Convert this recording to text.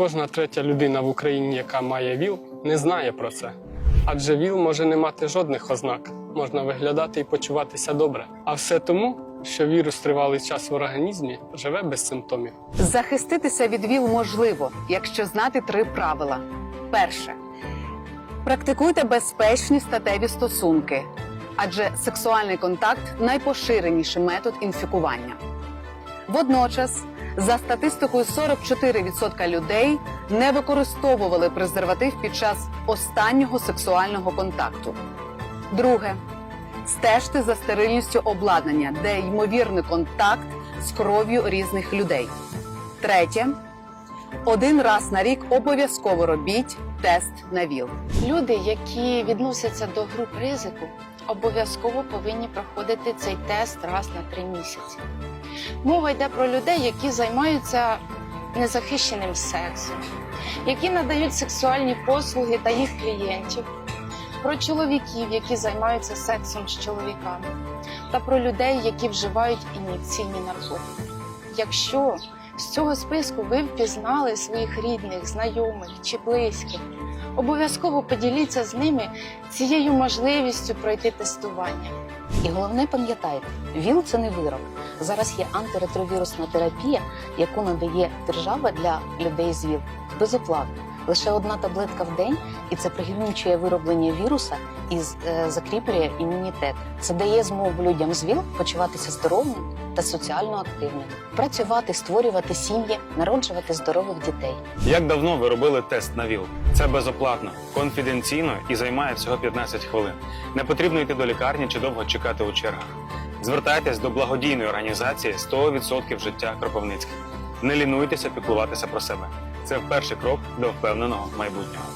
кожна третя людина в Україні, яка має ВІЛ, не знає про це. Адже ВІЛ може не мати жодних ознак, можна виглядати і почуватися добре. А все тому, що вірус тривалий час в організмі живе без симптомів. Захиститися від ВІЛ можливо, якщо знати три правила. Перше. Практикуйте безпечні статеві стосунки, адже сексуальний контакт найпоширеніший метод інфікування. Водночас, за статистикою, 44% людей не використовували презерватив під час останнього сексуального контакту. Друге. Стежте за стерильністю обладнання, де ймовірний контакт з кров'ю різних людей. Третє. Один раз на рік обов'язково робіть тест на ВІЛ. Люди, які відносяться до груп ризику, обов'язково повинні проходити цей тест раз на три місяці. Мова йде про людей, які займаються незахищеним сексом, які надають сексуальні послуги та їх клієнтів, про чоловіків, які займаються сексом з чоловіками, та про людей, які вживають ін'єкційні наркотики. Якщо з цього списку ви впізнали своїх рідних, знайомих чи близьких, обов'язково поділіться з ними цією можливістю пройти тестування. І головне пам'ятайте, ВІЛ це не вирок. Зараз є антиретровірусна терапія, яку надає держава для людей з ВІЛ безоплатно. Лише одна таблетка в день, і це пригнічує вироблення віруса і е, закріплює імунітет. Це дає змогу людям з ВІЛ почуватися здоровими та соціально активними, працювати, створювати сім'ї, народжувати здорових дітей. Як давно ви робили тест на ВІЛ? Це безоплатно, конфіденційно і займає всього 15 хвилин. Не потрібно йти до лікарні чи довго чекати у чергах. Звертайтесь до благодійної організації 100% життя Кропивницьких. Не лінуйтеся піклуватися про себе. Це перший крок до впевненого майбутнього.